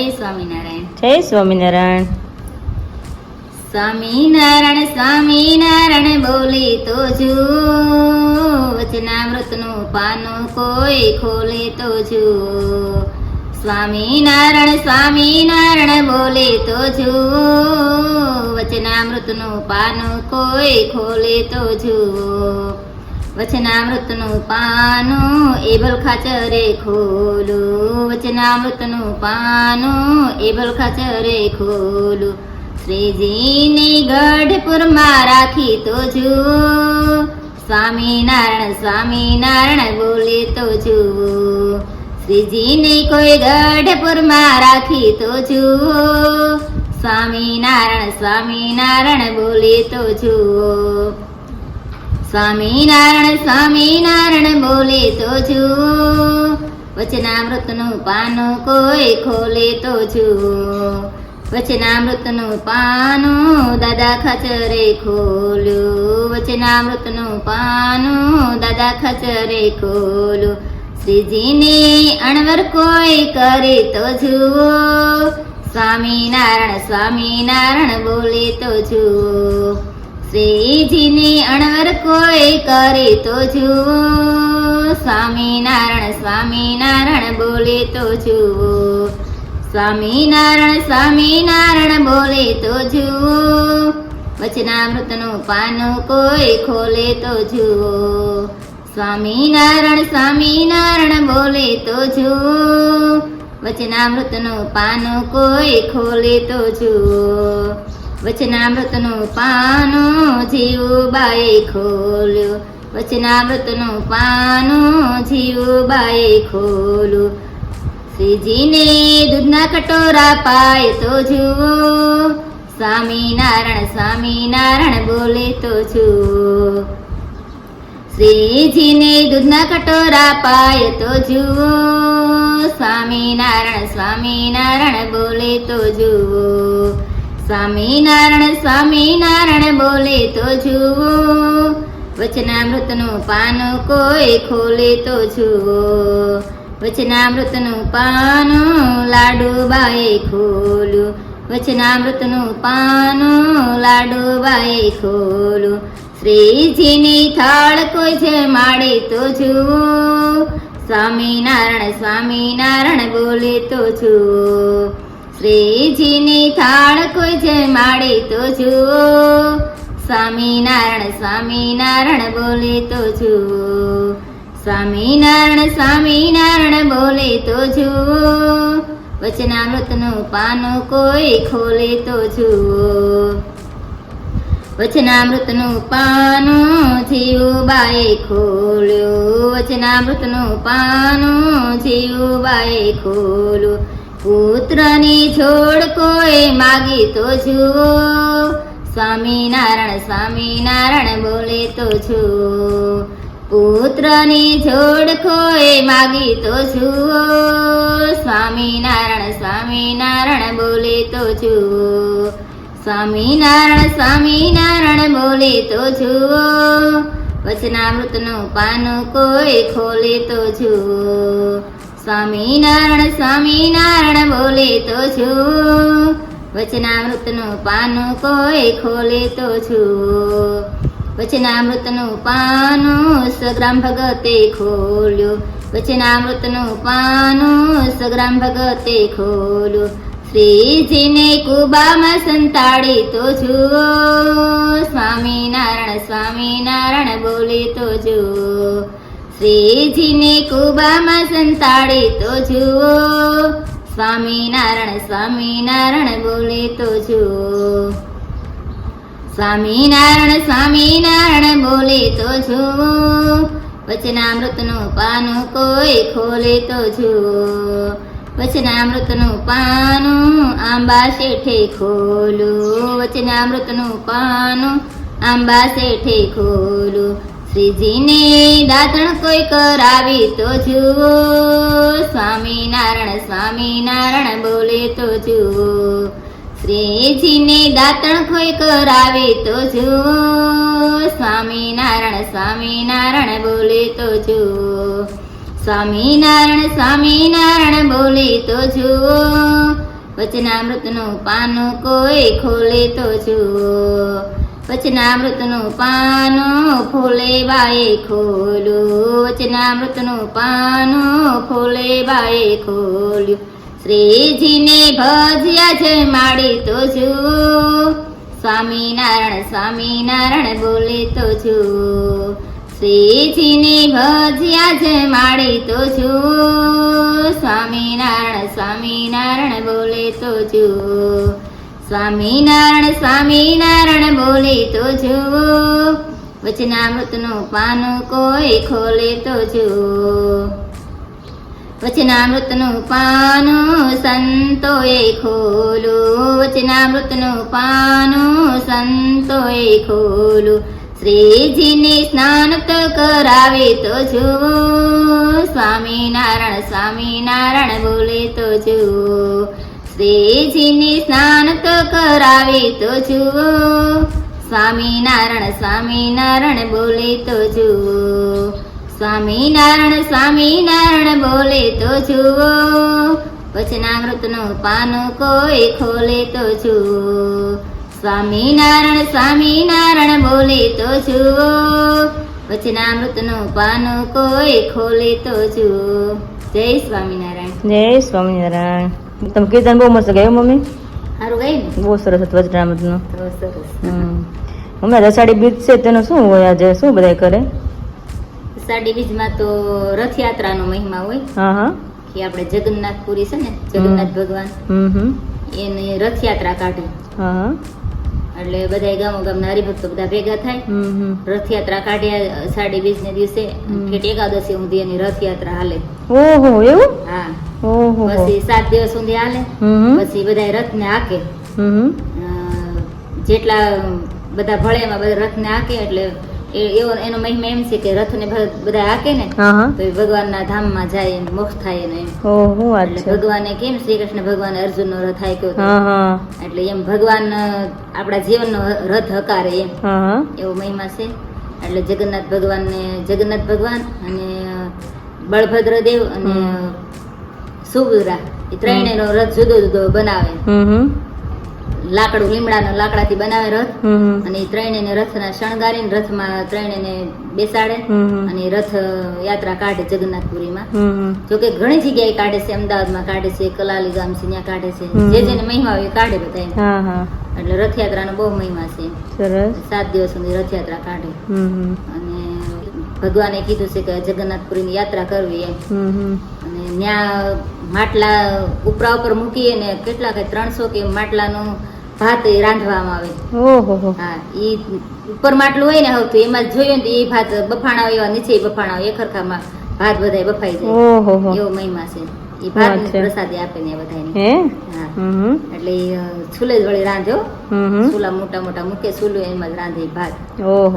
જય સ્વામિનારાયણ. જય સ્વામિનારાયણ. સ્વામિનારાયણ સ્વામિનારાયણ બોલી તો જુ. વચનામૃતનું પાનું કોઈ ખોલે તો જુ. સ્વામિનારાયણ સ્વામિનારાયણ બોલે તો જુ. વચનામૃતનું પાનું કોઈ ખોલે તો જુ. વચનામૃતનું પાનું એબલ ખાચરે ખોલું વચનામૃતનું પાનું એબલ ખાચરે ખોલું શ્રીજીની ગઢપુરમાં રાખી તો જુઓ સ્વામિનારાયણ સ્વામિનારાયણ બોલે તો જુઓ શ્રીજીની કોઈ ગઢપુરમાં રાખી તો જુઓ સ્વામિનારાયણ સ્વામિનારાયણ બોલે તો જુઓ સ્વામિનારાયણ સ્વામિનારાયણ બોલે તો જુઓ વચનામૃતનું પાનું કોઈ ખોલે તો જુઓ વચનામૃતનું પાનું દાદા ખચરે ખોલ્યું. વચનામૃતનું પાનું દાદા ખચરે ખોલ્યું. શ્રીજીને અણવર કોઈ કરે તો જુઓ સ્વામિનારાયણ સ્વામિનારાયણ બોલે તો જુઓ શ્રીજીની અણવર કોઈ કરે તો જુઓ સ્વામિનારાયણ સ્વામિનારાયણ બોલે તો જુઓ સ્વામિનારાયણ સ્વામિનારાયણ બોલે તો જુઓ વચનામૃતનું પાનું કોઈ ખોલે તો જુઓ સ્વામિનારાયણ સ્વામિનારાયણ બોલે તો જુઓ વચનામૃતનું પાનું કોઈ ખોલે તો જુઓ વચનામૃતનું પાનું જીવુબાએ ખોલ્યું. વચનામૃતનું પાનું જીવુબાએ ખોલ્યું. શ્રીજીને દૂધના કટોરા પાય તો જુઓ. સ્વામિનારાયણ સ્વામિનારાયણ બોલે તો જુઓ. શ્રીજીને દૂધના કટોરા પાય તો જુઓ. સ્વામિનારાયણ સ્વામિનારાયણ બોલે તો જુઓ. સ્વામિનારાયણ સ્વામિનારાયણ બોલે તો જુઓ. વચનામૃતનું પાન કોઈ ખોલે તો જુઓ. વચનામૃતનું પાનું લાડુબાએ ખોલ્યું વચનામૃતનું લાડુ લાડુબાએ ખોલું. શ્રીજીની થાળ કોઈ છે માડે તો જુઓ. સ્વામિનારાયણ સ્વામિનારાયણ બોલે તો જુઓ. શ્રીજીની થાળ કોઈ જે માડે તો જુઓ. સ્વામિનારાયણ સ્વામિનારાયણ બોલે તો જુઓ. સ્વામિનારાયણ સ્વામિનારાયણ બોલે તો જુઓ. વચનામૃતનું પાનું કોઈ ખોલે તો જુઓ. વચનામૃતનું પાનું જીવબાએ ખોલ્યું. વચનામૃતનું પાનું જીવબાએ ખોલ્યું. પુત્રની છોડ કોઈ માગી તો જુઓ સ્વામિનારાયણ સ્વામિનારાયણ બોલે તો છું. પુત્રની છોડ કોઈ માગી તો જુઓ સ્વામિનારાયણ સ્વામિનારાયણ બોલે તો જુઓ સ્વામિનારાયણ સ્વામિનારાયણ બોલે તો જુઓ વચનામૃતનું પાનું કોઈ ખોલે તો જુઓ સ્વામિનારાયણ સ્વામિનારાયણ બોલે તો જુઓ વચનામૃતનું પાનું કોઈ ખોલે તો જુઓ વચનામૃતનું પાનું સગ્રામ ભગતે ખોલ્યું. વચનામૃતનું પાનું સગ્રામ ભગતે ખોલ્યું. શ્રીજીને કુબામાં સંતાડી તો જુઓ સ્વામિનારાયણ સ્વામિનારાયણ બોલે તો જુઓ શ્રીજીને કુબામાં સંતાડે તો જુઓ. સ્વામિનારાયણ સ્વામિનારાયણ બોલે તો જુઓ. સ્વામિનારાયણ સ્વામિનારાયણ બોલે તો જુઓ. વચનામૃતનું પાનું કોઈ ખોલે તો જુઓ. વચનામૃતનું પાનું આંબા શેઠે ખોલું. વચનામૃતનું પાનું આંબા શેઠે ખોલું. શ્રીજીને દાતણ કોઈ કરાવી તો જુઓ સ્વામિનારાયણ સ્વામિનારાયણ બોલે તો જુઓ શ્રીજીને દાતણ કોઈ કરાવી તો જુઓ સ્વામિનારાયણ સ્વામિનારાયણ બોલે તો જુઓ સ્વામિનારાયણ સ્વામિનારાયણ બોલે તો જુઓ વચનામૃતનું પાનું કોઈ ખોલે તો જુઓ વચનામૃતનું પાનો ફૂલે બાએ ખોલ્યું. વચનામૃતનું પાનું ફૂલે બાએ ખોલ્યું. શ્રીજીને ભજ્યા છે માડી તો જુઓ સ્વામિનારાયણ સ્વામિનારાયણ બોલે તો છું. શ્રીજીને ભજ્યા છે માડી તો જુઓ સ્વામિનારાયણ સ્વામિનારાયણ બોલે તો જુઓ સ્વામિનારાયણ સ્વામિનારાયણ બોલે તો જુઓ. વચનામૃતનું પાનું કોઈ ખોલે તો જુઓ. વચનામૃતનું પાનું સંતોએ ખોલું. વચનામૃતનું પાનું સંતોએ ખોલું. શ્રીજીને સ્નાન તો કરાવે તો જુઓ. સ્વામિનારાયણ સ્વામિનારાયણ બોલે તો જુઓ. શ્રીજીને સ્નાન તો કરાવે તો જુઓ. સ્વામિનારાયણ સ્વામિનારાયણ બોલે તો જુઓ. સ્વામિનારાયણ સ્વામિનારાયણ બોલે તો જુઓ. વચનામૃતનું પાનું કોઈ ખોલે તો જુઓ. સ્વામિનારાયણ સ્વામિનારાયણ બોલે તો જુઓ. વચનામૃતનું પાનું કોઈ ખોલે તો જુઓ. જય સ્વામિનારાયણ. જય સ્વામિનારાયણ. તમે કીર્તન બહુ મસ્ત ગયો મમ્મી. સારું ને? બહુ સરસ હતું વજરામતનું તો સરસ. હમ. મમ્મી રસાડી બીજ છે તેનું શું હોય આજે? શું બધા કરે? સાડી બીજમાં તો રથયાત્રાનો મહિમા હોય. હા હા. કે આપણે જગન્નાથપુરી છે ને જગન્નાથ ભગવાન એની રથયાત્રા કાઢી. હા એટલે બધા ગામો ગામના હરિભક્તો બધા ભેગા થાય. રથયાત્રા કાઢ્યા સાડી બીજ ને દિવસે. ઠેઠ એકાદશી સુધી એની રથયાત્રા હાલે. ઓહો એવું? હા. પછી સાત દિવસ સુધી હાલે. પછી બધા રથને હાકે. જેટલા બધા ભળેમાં બધા રથને હાકે એટલે એવો એનો મહિમા એમ છે કે રથને બધા હાકે ને તો એ ભગવાનના ધામમાં જાય એને મોક્ષ થાય એનો એમ. એટલે ભગવાને કેમ શ્રી કૃષ્ણ ભગવાન અર્જુનનો રથ હાક્યો એટલે એમ ભગવાન આપણા જીવનનો રથ હકારે એમ. એવો મહિમા છે. એટલે જગન્નાથ ભગવાનને જગન્નાથ ભગવાન અને બળભદ્ર દેવ અને હમ. એ ત્રણેયનો રથ જુદો જુદો બનાવે. લાકડું લીમડા લાકડું લીમડાનો લાકડાથી બનાવે રથ. અને એ ત્રણેયને રથના શણગારીને રથમાં ત્રણેયને બેસાડે. અને રથ યાત્રા કાઢે જગન્નાથપુરીમાં. હમ. હમ જોકે ઘણી જગ્યાએ કાઢે છે અમદાવાદમાં કાઢે છે કલાલી ગામ છે ત્યાં કાઢે છે. જે જેને મહિમા હોય એ કાઢે બધા એટલે રથયાત્રા નો રથયાત્રાનો બહુ મહિમા છે. સાત દિવસ સુધી રથયાત્રા કાઢે. અને ભગવાને કીધું છે કે જગન્નાથપુરીની યાત્રા કરવી એમ. અને ત્યાં માટલા ઉપરા ઉપર મૂકીએ ને કેટલા કે ત્રણસો કે માટલાનું ભાત એ રાંધવામાં આવે. હા. ઈ ઉપર માટલું હોય ને હવે એમાં જોયું ને એ ભાત બફાણા એવા નીચે બફાણા એ ખરખામાં ભાત બધાય બફાઈ જાય. એવો મહિમા છે. એ ભાત પ્રસાદી આપે ને બધાને એટલે છૂલે જ વળી રાંધ્યો ચૂલા મોટા મોટા મૂકે ચૂલું એમાં જ રાંધે ભાત.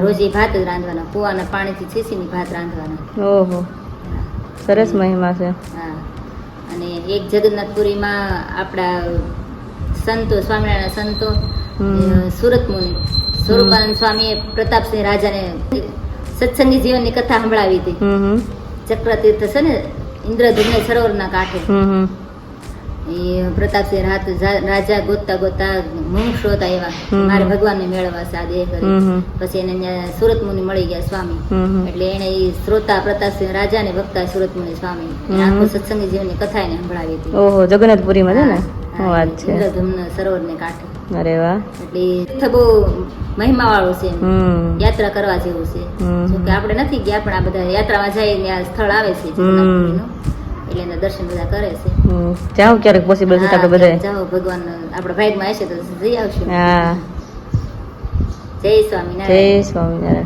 રોજ એ ભાત જ રાંધવાના કુવાના પાણીથી છીસીને ભાત રાંધવાના. ઓહો. સરસ મહિમા છે. હા. અને એક જગન્નાથપુરીમાં આપણા સંતો સ્વામિનારાયણ સંતો સુરત મુનિ. સ્વરૂપાનંદ સ્વામીએ પ્રતાપસિંહ રાજાને સત્સંગી જીવનની કથા સંભળાવી હતી. ચક્ર તીર્થ ચક્રતીર્થ છે ને ઇન્દ્રધુમ્ન સરોવરના કાંઠે. એ પ્રતાપસિંહ રાત રાજા ગોતતા ગોતતા મુમુક્ષુ હતા એવા. મારે ભગવાનને મેળવવા છે આ દેહ કરી પછી એને સુરત મુનિ મળી ગયા સ્વામી. એટલે એને એ શ્રોતા પ્રતાપસિંહ રાજા ને ભક્તા સુરત મુનિ સ્વામી. આખું સત્સંગી જીવનની કથા એને સંભળાવી હતી. ઓહો જગન્નાથપુરી માં ને? વાત છે. ઇન્દ્રધુમ્ન સરોવરને કાંઠે. અરે વાહ. એટલે બહુ મહિમા વાળું છે યાત્રા કરવા જેવું છે. જો કે આપણે નથી ગયા પણ આ બધા યાત્રામાં જઈને આ સ્થળ આવે છે. એટલે એના દર્શન બધા કરે છે. જાવ ક્યારેક પોસિબલ છે તો આપણે બધાય જાઓ ભગવાન આપણા ભાગમાં હશે તો જઈ આવશું. હા. જય સ્વામિનારાયણ. જય સ્વામિનારાયણ.